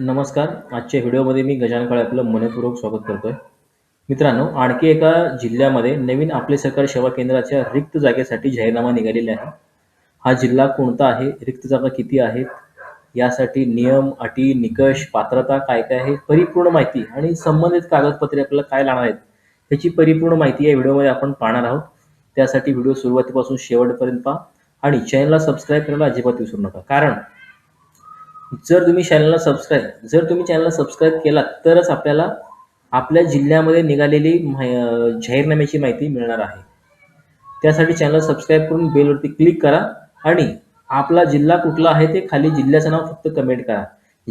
नमस्कार. आजच्या व्हिडिओमध्ये मी गजान काळे आपलं मनपूर्वक स्वागत करतोय. मित्रांनो आणखी एका जिल्ह्यामध्ये नवीन आपले सरकार सेवा केंद्राच्या रिक्त जागेसाठी जाहीरनामा निघालेला आहे. हा जिल्हा कोणता आहे? रिक्त जागा किती आहेत? यासाठी नियम अटी निकष पात्रता काय काय आहे? परिपूर्ण माहिती आणि संबंधित कागदपत्रे आपल्याला काय लागणार आहेत ह्याची परिपूर्ण माहिती या व्हिडिओमध्ये आपण पाहणार आहोत. त्यासाठी व्हिडिओ सुरुवातीपासून शेवटपर्यंत पहा आणि चॅनलला सबस्क्राईब करायला अजिबात विसरू नका. कारण जर तुम्ही चॅनलला सबस्क्राईब जर तुम्ही चॅनलला सबस्क्राईब केलात तरच आपल्याला आपल्या जिल्ह्यामध्ये निघालेली माहि- जाहीरनाम्याची माहिती मिळणार आहे. त्यासाठी चॅनल सबस्क्राईब करून बेलवरती क्लिक करा आणि आपला जिल्हा कुठला आहे ते खाली जिल्ह्याचं नाव फक्त कमेंट करा.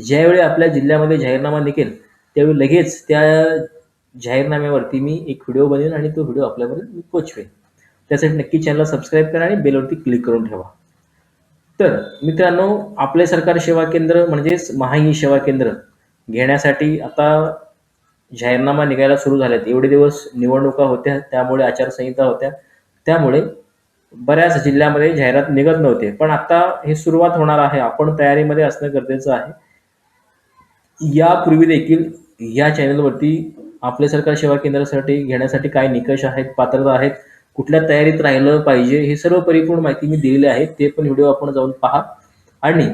ज्यावेळी आपल्या जिल्ह्यामध्ये जाहीरनामा निघेल त्यावेळी लगेच त्या जाहीरनाम्यावरती मी एक व्हिडिओ बनवेन आणि तो व्हिडिओ आपल्यापर्यंत मी पोचवेन. त्यासाठी नक्की चॅनलला सबस्क्राईब करा आणि बेलवरती क्लिक करून ठेवा. तर मित्रांनो आपले सरकार सेवा केंद्र म्हणजेच महाई सेवा केंद्र घेण्यासाठी आता जाहीरनामा निघायला सुरू झालेत. एवढे दिवस निवडणुका होत्या त्यामुळे आचारसंहिता होत्या. त्यामुळे बऱ्याच जिल्ह्यामध्ये जाहिरात निघत नव्हते. पण आता हे सुरुवात होणार आहे. आपण तयारीमध्ये असणं गरजेचं आहे. यापूर्वी देखील या चॅनलवरती आपले सरकार सेवा केंद्रासाठी घेण्यासाठी काय निकष आहेत पात्रता आहेत. कुठल्या तयारीत राहिलं पाहिजे हे सर्व परिपूर्ण माहिती मी दिलेली आहे. ते पण व्हिडिओ आपण जाऊन पहा. आणि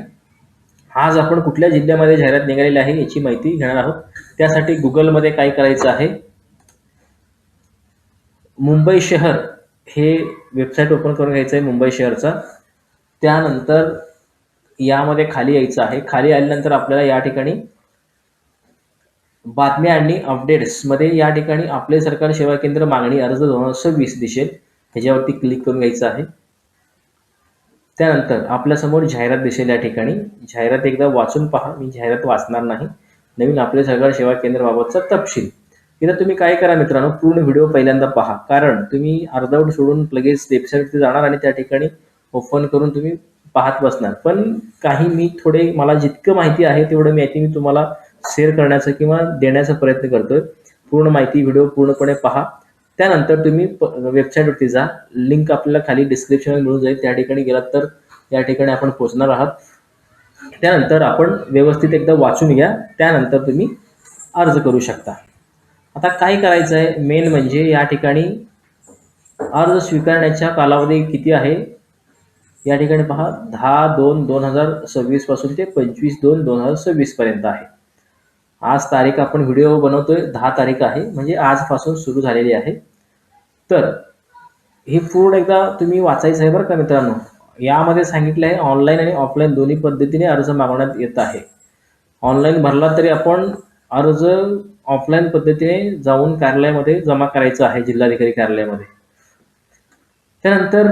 आज आपण कुठल्या जिल्ह्यामध्ये जाहिरात निघालेली आहे याची माहिती घेणार आहोत. त्यासाठी गुगलमध्ये काय करायचं आहे? मुंबई शहर हे वेबसाईट ओपन करून घ्यायचं आहे मुंबई शहरचा. त्यानंतर यामध्ये खाली यायचं आहे. खाली आल्यानंतर आपल्याला या ठिकाणी बातम्या आणि अपडेट्समध्ये या ठिकाणी आपले सरकार सेवा केंद्र मागणी अर्ज दोन हजार सव्वीस दिसेल ह्याच्यावरती क्लिक करून घ्यायचं आहे. त्यानंतर आपल्यासमोर जाहिरात दिसेल या ठिकाणी. जाहिरात एकदा वाचून पहा. मी जाहिरात वाचणार नाही. नवीन आपले सरकार सेवा केंद्राबाबतचा तपशील. इथं तुम्ही काय करा मित्रांनो? पूर्ण व्हिडिओ पहिल्यांदा पहा. कारण तुम्ही अर्धवट सोडून लगेच वेबसाईटवरती जाणार आणि त्या ठिकाणी ओपन करून तुम्ही पाहत बसणार. पण काही मी थोडे मला जितकं माहिती आहे तेवढं माहिती मी तुम्हाला शेअर करण्याचा किंवा देण्याचा प्रयत्न करतोय. पूर्ण माहिती व्हिडिओ पूर्णपणे पहा. त्यानंतर तुम्ही वेबसाईटवरती जा. लिंक आपल्याला खाली डिस्क्रिप्शन मिळून जाईल. त्या ठिकाणी गेलात तर या ठिकाणी आपण पोहोचणार आहात. त्यानंतर आपण व्यवस्थित एकदा वाचून घ्या. त्यानंतर तुम्ही अर्ज करू शकता. आता काय करायचं आहे मेन म्हणजे या ठिकाणी अर्ज स्वीकारण्याचा कालावधी किती आहे? या ठिकाणी पहा. दहा दोन दोन हजार सव्वीसपासून ते पंचवीस दोन दोन हजार सव्वीसपर्यंत आहे. आज तारीख आपण व्हिडिओ बनवतोय दहा तारीख आहे म्हणजे आजपासून सुरू झालेली आहे. तर हे पूर्ण एकदा तुम्ही वाचायचं आहे बरं का मित्रांनो. यामध्ये सांगितलं आहे ऑनलाईन आणि ऑफलाईन दोन्ही पद्धतीने अर्ज मागवण्यात येत आहे. ऑनलाईन भरला तरी आपण अर्ज ऑफलाईन पद्धतीने जाऊन कार्यालयामध्ये जमा करायचं आहे जिल्हाधिकारी कार्यालयामध्ये. त्यानंतर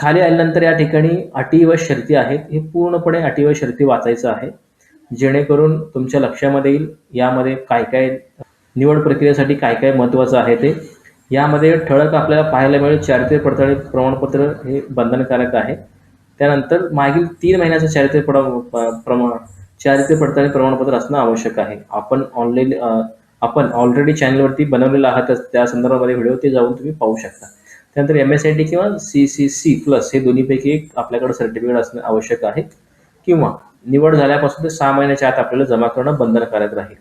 खाली आल्यानंतर या ठिकाणी अटी व शर्ती आहेत. हे पूर्णपणे अटी व शर्ती वाचायचं आहे. जेणेकरून तुमच्या लक्षामध्ये येईल यामध्ये काय काय निवड प्रक्रियेसाठी काय काय महत्त्वाचं आहे ते. यामध्ये ठळक आपल्याला पाहायला मिळेल चारित्र्य पडताळणी प्रमाणपत्र हे बंधनकारक आहे. त्यानंतर मागील तीन महिन्याचं चारित्र्य पड प- प्रमाण चारित्र्य पडताळणी प्रमाणपत्र असणं आवश्यक आहे. आपण ऑनलाईन आपण ऑलरेडी चॅनलवरती बनवलेलं आहातच. त्या संदर्भामध्ये व्हिडिओ ते जाऊन तुम्ही पाहू शकता. त्यानंतर एम एस आय टी किंवा सी सी सी प्लस हे दोन्हीपैकी एक आपल्याकडे सर्टिफिकेट असणं आवश्यक आहे. किंवा निवड झाल्यापासून ते सहा महिन्याच्या आत आपल्याला जमा करणं बंधनकारक राहील.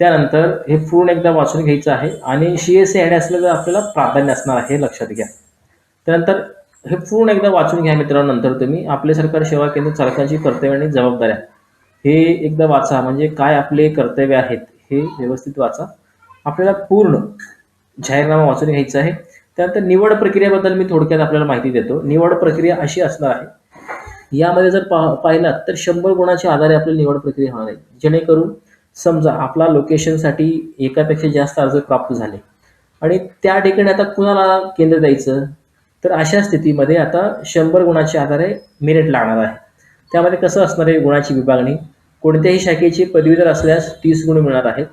त्यानंतर हे पूर्ण एकदा वाचून घ्यायचं आहे आणि सी एस सी ॲड असलं तर आपल्याला प्राधान्य असणार आहे हे लक्षात घ्या. त्यानंतर हे पूर्ण एकदा वाचून घ्या मित्रांनो नंतर तुम्ही. आपले सरकार सेवा केंद्र चालकांची कर्तव्य आणि जबाबदाऱ्या. हे एकदा वाचा म्हणजे काय आपले कर्तव्य आहेत हे व्यवस्थित वाचा. आपल्याला पूर्ण जाहीरनामा वाचून घ्यायचा आहे. त्यानंतर निवड प्रक्रियेबद्दल मी थोडक्यात आपल्याला माहिती देतो. निवड प्रक्रिया अशी असणार आहे यामध्ये जर पा पाहिलात तर शंभर गुणाच्या आधारे आपली निवड प्रक्रिया होणार आहे. जेणेकरून समजा आपला लोकेशनसाठी एकापेक्षा जास्त अर्ज प्राप्त झाले. आणि त्या ठिकाणी आता कुणाला केंद्र द्यायचं? तर अशा स्थितीमध्ये आता शंभर गुणाच्या आधारे मेरिट लागणार आहे. त्यामध्ये कसं असणार आहे गुणाची विभागणी? कोणत्याही शाखेची पदवीधर असल्यास तीस गुण मिळणार आहेत.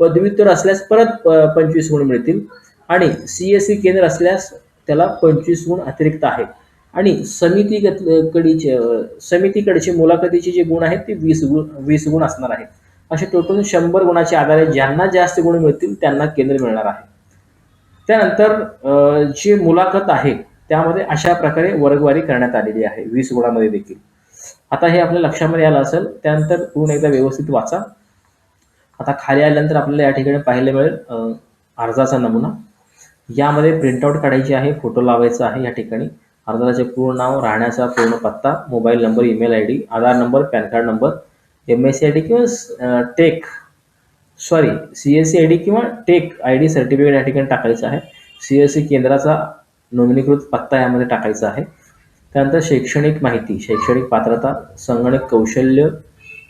पदव्युत्तर असल्यास परत पंचवीस गुण मिळतील. आणि सी एस सी केंद्र असल्यास त्याला पंचवीस गुण अतिरिक्त आहेत. आणि समिती कडीचे समितीकडचे मुलाखतीचे जे गुण आहेत ते वीस गुण वीस गुण असणार आहेत. असे टोटल शंभर गुणाच्या आधारे ज्यांना जास्त गुण मिळतील त्यांना केंद्र मिळणार आहे. त्यानंतर जी मुलाखत आहे त्यामध्ये अशा प्रकारे वर्गवारी करण्यात आलेली आहे. वीस गुणामध्ये देखील. आता हे आपल्या लक्षामध्ये आलं असेल त्यानंतर पूर्ण एकदा व्यवस्थित वाचा. आता खाली आल्यानंतर आपल्याला या ठिकाणी पाहायला मिळेल अर्जाचा नमुना. यामध्ये प्रिंटआउट काढायची आहे फोटो लावायचा आहे या ठिकाणी. अर्जाचे पूर्ण नाव राहण्याचा पूर्ण पत्ता mobile number email I D Aadhaar number PAN card number M S C I D किंवा tech sorry C S C I D किंवा टेक आय डी सर्टिफिकेट या ठिकाणी टाकायचं आहे. सी एस सी केंद्राचा नोंदणीकृत पत्ता यामध्ये टाकायचा आहे. त्यानंतर शैक्षणिक माहिती शैक्षणिक पात्रता संगणक कौशल्य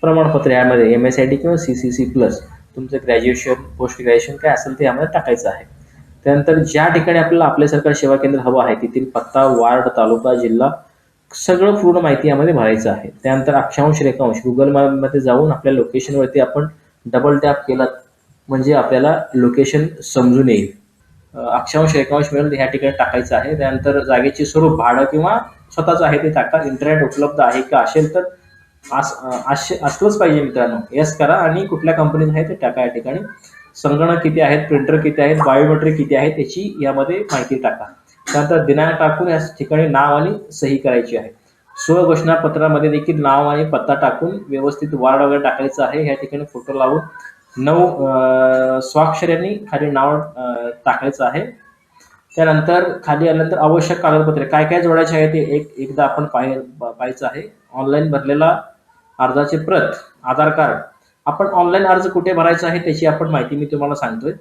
प्रमाणपत्र यामध्ये एम एस आय डी किंवा सी सी सी प्लस तुमचं ग्रॅज्युएशन पोस्ट ग्रॅज्युएशन काय असेल ते यामध्ये टाकायचं आहे. त्यानंतर ज्या ठिकाणी आपल्याला आपले सरकार सेवा केंद्र हवं आहे तेथील पत्ता वार्ड तालुका जिल्हा सगळं पूर्ण माहिती यामध्ये भरायचं आहे. त्यानंतर अक्षांश रेखांश गुगल मॅपमध्ये जाऊन आपल्या लोकेशनवरती आपण डबल टॅप केला म्हणजे आपल्याला लोकेशन समजून येईल. अक्षांश रेखांश मिळून ह्या ठिकाणी टाकायचं आहे. त्यानंतर जागेचे स्वरूप भाडं किंवा स्वतःचं आहे ते टाका. इंटरनेट उपलब्ध आहे का असेल तर असलंच पाहिजे मित्रांनो. यस करा आणि कुठल्या कंपनीत आहे ते टाका या ठिकाणी. संगणक किती आहेत प्रिंटर किती आहेत बायोमेट्रिक किती आहे त्याची यामध्ये माहिती टाका. त्यानंतर दिनांक टाकून या ठिकाणी नाव आणि सही करायची आहे. स्वघोषणापत्रामध्ये देखील नाव आणि पत्ता टाकून व्यवस्थित वार्ड वगैरे टाकायचं आहे. या ठिकाणी फोटो लावून नऊ स्वाक्षर्यांनी स्वाक्षऱ्यांनी खाली नाव टाकायचं आहे. त्यानंतर खाली आल्यानंतर आवश्यक कागदपत्रे. काय काय जोडायचे आहे ते एक एकदा आपण पाहाय पाहायचं आहे. ऑनलाईन भरलेला अर्जाचे प्रत आधार कार्ड आपण ऑनलाईन अर्ज कुठे भरायचा आहे त्याची आपण माहिती मी तुम्हाला सांगतोय.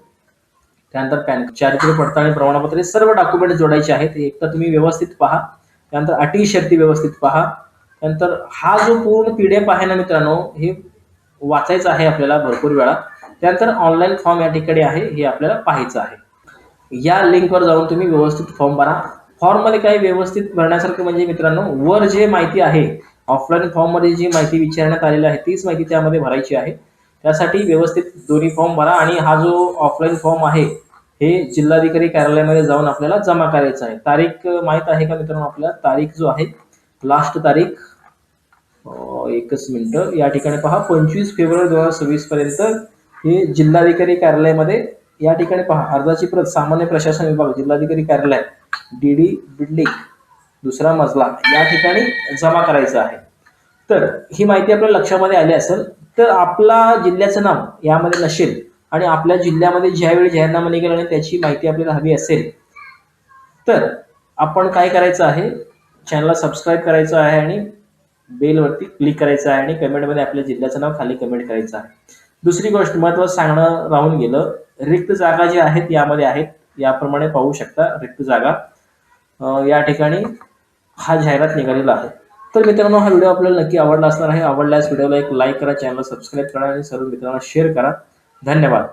त्यानंतर पॅन चारित्र्य पडताळणी प्रमाणपत्र हे सर्व डॉक्युमेंट जोडायचे आहेत. एक तर तुम्ही व्यवस्थित पहा. त्यानंतर अटी शर्ती व्यवस्थित पहा. त्यानंतर हा जो पूर्ण पी डी एफ आहे ना मित्रांनो हे वाचायचं आहे आपल्याला भरपूर वेळा. त्यानंतर ऑनलाईन फॉर्म या ठिकाणी आहे हे आपल्याला पाहायचं आहे. या लिंकवर जाऊन तुम्ही व्यवस्थित फॉर्म भरा. फॉर्ममध्ये काही व्यवस्थित भरण्यासारखं म्हणजे मित्रांनो वर जे माहिती आहे ऑफलाईन फॉर्ममध्ये जी माहिती विचारण्यात आलेली आहे तीच माहिती त्यामध्ये भरायची आहे. त्यासाठी व्यवस्थित दोन्ही फॉर्म भरा आणि हा जो ऑफलाईन फॉर्म आहे हे जिल्हाधिकारी कार्यालयामध्ये जाऊन आपल्याला जमा करायचं आहे. तारीख माहीत माहीत आहे का मित्रांनो आपल्याला? तारीख जो आहे लास्ट तारीख एकच मिनिट. या ठिकाणी पहा पंचवीस फेब्रुवारी दोन हजार सव्वीस पर्यंत हे जिल्हाधिकारी कार्यालयामध्ये या ठिकाणी पहा अर्जाची प्रत सामान्य प्रशासन विभाग जिल्हाधिकारी कार्यालय डी डी बिल्डिंग दुसरा मजला या ठिकाणी जमा करायचा आहे. तर ही माहिती आपल्या लक्षामध्ये आली असेल तर आपला जिल्ह्याचं नाव यामध्ये नसेल आणि आपल्या जिल्ह्यामध्ये ज्यावेळी जाहीरनामा निघेल आणि त्याची माहिती आपल्याला हवी असेल तर आपण काय करायचं आहे? चॅनलला सबस्क्राईब करायचं आहे आणि बेलवरती क्लिक करायचं आहे आणि कमेंटमध्ये आपल्या जिल्ह्याचं नाव खाली कमेंट करायचं आहे. दुसरी गोष्ट महत्वाचं सांगणं राहून गेलं रिक्त जागा ज्या आहेत यामध्ये आहेत याप्रमाणे पाहू शकता रिक्त जागा. या ठिकाणी हा जाहिरात निघालेला आहे. तर मित्रांनो हा व्हिडिओ आपल्याला नक्की आवडला असणार आहे. आवडल्यास व्हिडिओला एक लाईक करा चॅनल सबस्क्राईब करा आणि सर्व मित्रांना शेअर करा. धन्यवाद.